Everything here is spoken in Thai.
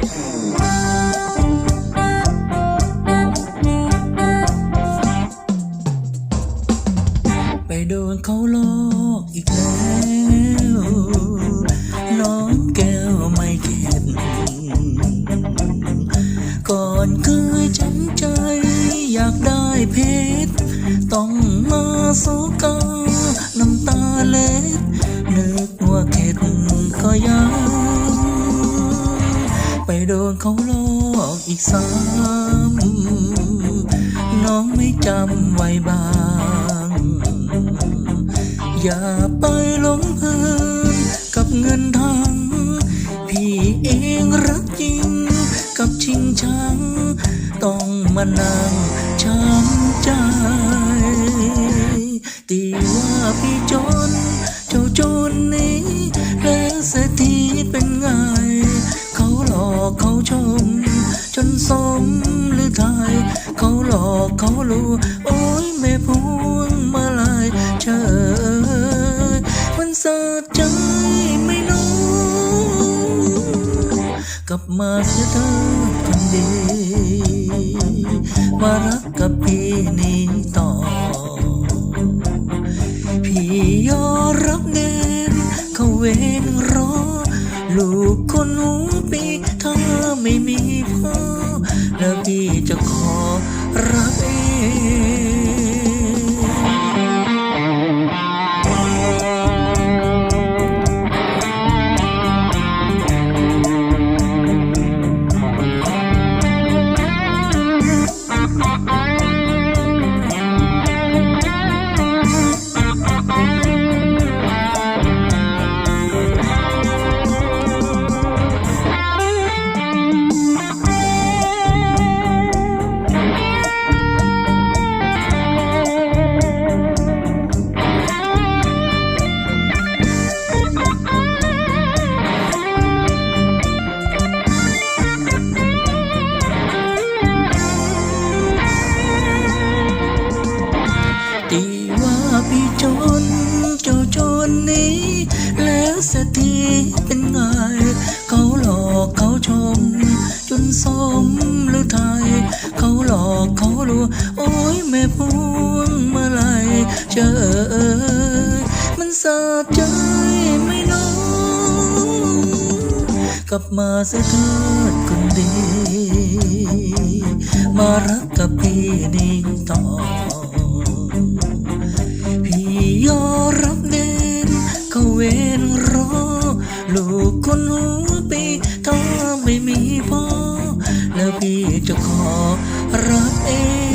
ไปโดนเขาหลอกอีกแล้วน้องแก้วไม่เข็ดก่อนเคยจำใจ อยากได้เพชรต้องมาสู้กาน้ ไปโดนเขาหลอกอีกซ้ำน้องไม่จำไว้บ้าง อย่าไปหลงเพลินกับเงินทางพี่เองรักจริงกับชิงชังต้องมานั่งช้ำใจ ตีว่าพี่จน เจ้าจนนี้ และเศรษฐีเป็นไง หลอกเขาลวงโอ้ยแม่พวงมาลายเชยมันสะใจไม่รู้กลับมาเสียเถิดคนดีมารักกับพี่นี้ต่อ พี่ยอมรับเด่นเขาเวนรอ ลูกคนหูปีถ้าไม่มีพ่อแล้วพี่จะขอ รั พี่จนเจ้าจนนี้ แล้วเสยทีเป็นไง เขาหลอกเขาชม จนสมหรือไทย เขาหลอกเขาลวงโอ้ยแม่พวงมาลายเจอเอ่ยมันสะใจไม่น้องกลับมาเสียเถิดคนดี มารักกับพี่นี้ต่อ ยอมรับเดินเขาเวนรอ ลูกคนหูปีถ้าไม่มีพ่อ แล้วพี่จะขอรับเอง